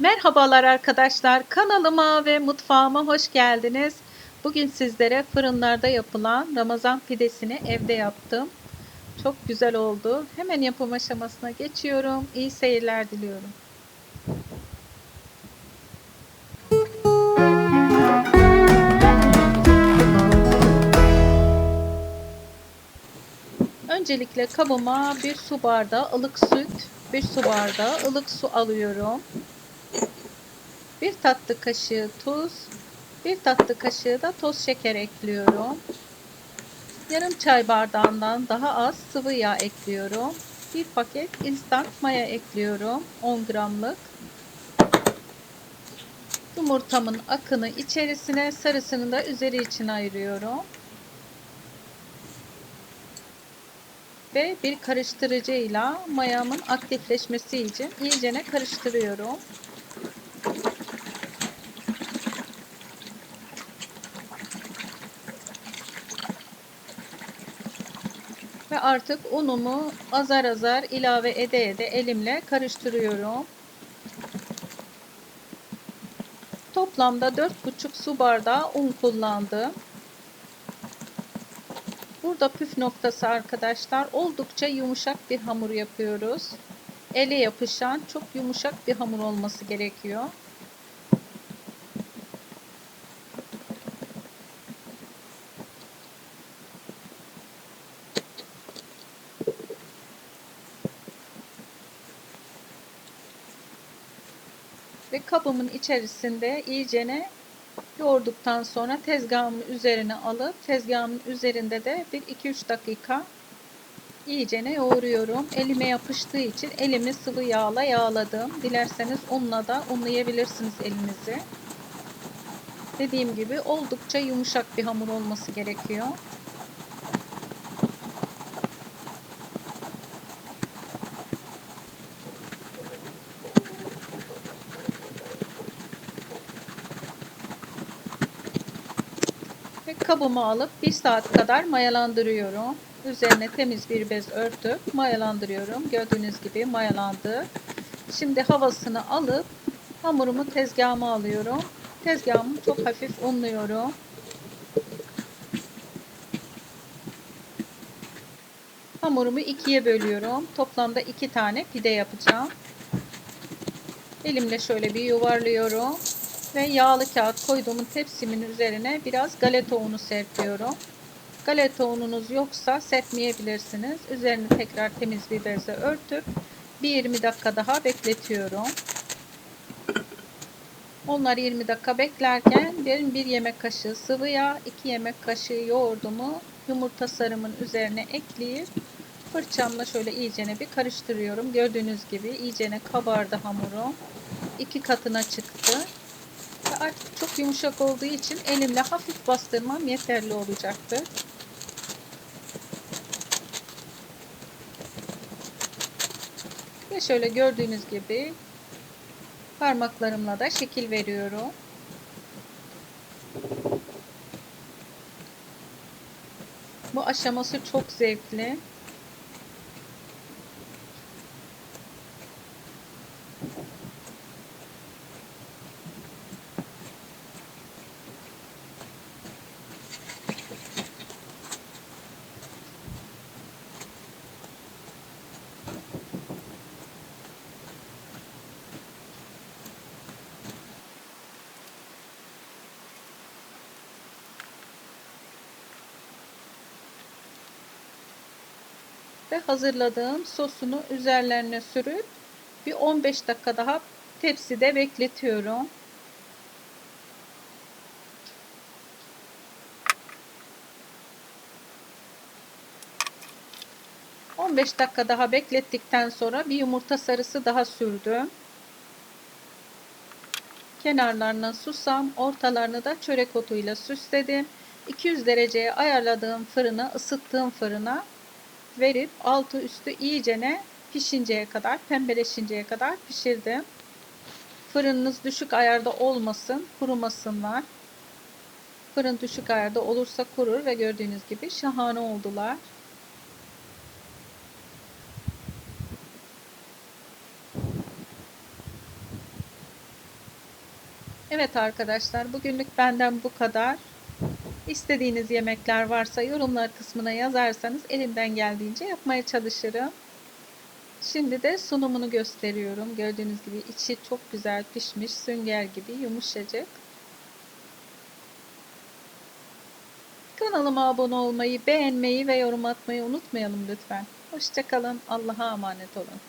Merhabalar arkadaşlar. Kanalıma ve mutfağıma hoş geldiniz. Bugün sizlere fırınlarda yapılan Ramazan pidesini evde yaptım. Çok güzel oldu. Hemen yapım aşamasına geçiyorum. İyi seyirler diliyorum. Öncelikle kabıma bir su bardağı ılık süt, bir su bardağı ılık su alıyorum. Bir tatlı kaşığı tuz, bir tatlı kaşığı da toz şeker ekliyorum. Yarım çay bardağından daha az sıvı yağ ekliyorum. Bir paket instant maya ekliyorum 10 gramlık. Yumurtamın akını içerisine sarısını da üzeri için ayırıyorum. Ve bir karıştırıcıyla mayamın aktifleşmesi için iyicene karıştırıyorum. Ve artık unumu azar azar ilave ede ede elimle karıştırıyorum. Toplamda 4,5 su bardağı un kullandım. Burada püf noktası arkadaşlar oldukça yumuşak bir hamur yapıyoruz. Ele yapışan çok yumuşak bir hamur olması gerekiyor. Ve kabımın içerisinde iyicene yoğurduktan sonra tezgahımın üzerine alıp tezgahımın üzerinde de bir 2-3 dakika iyicene yoğuruyorum. Elime yapıştığı için elimi sıvı yağla yağladım. Dilerseniz unla da unlayabilirsiniz elinizi. Dediğim gibi oldukça yumuşak bir hamur olması gerekiyor. Ve kabımı alıp 1 saat kadar mayalandırıyorum. Üzerine temiz bir bez örtüp mayalandırıyorum. Gördüğünüz gibi mayalandı. Şimdi havasını alıp hamurumu tezgahıma alıyorum. Tezgahımı çok hafif unluyorum. Hamurumu ikiye bölüyorum. Toplamda iki tane pide yapacağım. Elimle şöyle bir yuvarlıyorum ve yağlı kağıt koyduğumun tepsimin üzerine biraz galeta unu serpiyorum. Galeta ununuz yoksa serpmeyebilirsiniz. Üzerini tekrar temiz bir bezle örtüp bir 20 dakika daha bekletiyorum. Onlar 20 dakika beklerken ben bir yemek kaşığı sıvı yağ, 2 yemek kaşığı yoğurdumu yumurta sarımın üzerine ekleyip fırçamla şöyle iyicene bir karıştırıyorum. Gördüğünüz gibi iyicene kabardı hamurum. iki katına çıktı. Ve artık çok yumuşak olduğu için elimle hafif bastırmam yeterli olacaktır. Ve şöyle gördüğünüz gibi parmaklarımla da şekil veriyorum. Bu aşaması çok zevkli. Ve hazırladığım sosunu üzerlerine sürüp bir 15 dakika daha tepside bekletiyorum. ...15 dakika daha beklettikten sonra bir yumurta sarısı daha sürdüm. Kenarlarına susam, ortalarını da çörek otuyla süsledim. 200 dereceye ayarladığım fırına, ısıttığım fırına verip altı üstü iyicene pişinceye kadar, pembeleşinceye kadar pişirdim. Fırınınız düşük ayarda olmasın, kurumasınlar. Fırın düşük ayarda olursa kurur ve gördüğünüz gibi şahane oldular. Evet arkadaşlar bugünlük benden bu kadar. İstediğiniz yemekler varsa yorumlar kısmına yazarsanız elimden geldiğince yapmaya çalışırım. Şimdi de sunumunu gösteriyorum. Gördüğünüz gibi içi çok güzel pişmiş, sünger gibi yumuşacık. Kanalıma abone olmayı, beğenmeyi ve yorum atmayı unutmayalım lütfen. Hoşçakalın. Allah'a emanet olun.